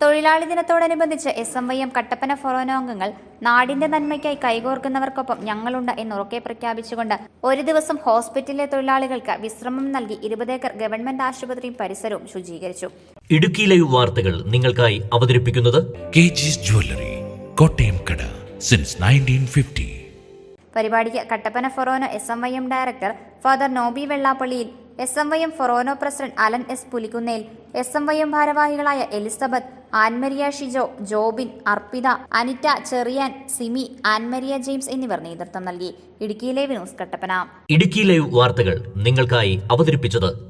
തൊഴിലാളി ദിനത്തോടനുബന്ധിച്ച് S M Y M Kattappana forane അംഗങ്ങൾ നാടിന്റെ നന്മയ്ക്കായി കൈകോർക്കുന്നവർക്കൊപ്പം ഞങ്ങളുണ്ട് എന്ന് ഉറക്കെ പ്രഖ്യാപിച്ചുകൊണ്ട് ഒരു ദിവസം ഹോസ്പിറ്റലിലെ തൊഴിലാളികൾക്ക് വിശ്രമം നൽകി ഇരുപതേക്കർ ഗവൺമെന്റ് ആശുപത്രിയും പരിസരവും ശുചീകരിച്ചു. ഇടുക്കി ലൈവ് വാർത്തകൾ നിങ്ങൾക്കായി അവതരിപ്പിക്കുന്നത് കെ ജ്വല്ലറി കോട്ടയം കട സിൻസ് നയന്റീൻ ഫിഫ്റ്റി പരിപാടിക്ക് Kattappana forane S M Y M director father Nobi വെള്ളാപ്പള്ളിയിൽ S M Y M forane president Alan S Pulikkunnel S M Y M ഭാരവാഹികളായ എലിസബത്ത് ആൻമരിയ ഷിജോ ജോബിൻ അർപ്പിത അനിറ്റ ചെറിയാൻ സിമി ആൻമരിയ ജെയിംസ് എന്നിവർ നേതൃത്വം നൽകി. Idukki live news Kattappana. Idukki live വാർത്തകൾ നിങ്ങൾക്കായി അവതരിപ്പിച്ചത്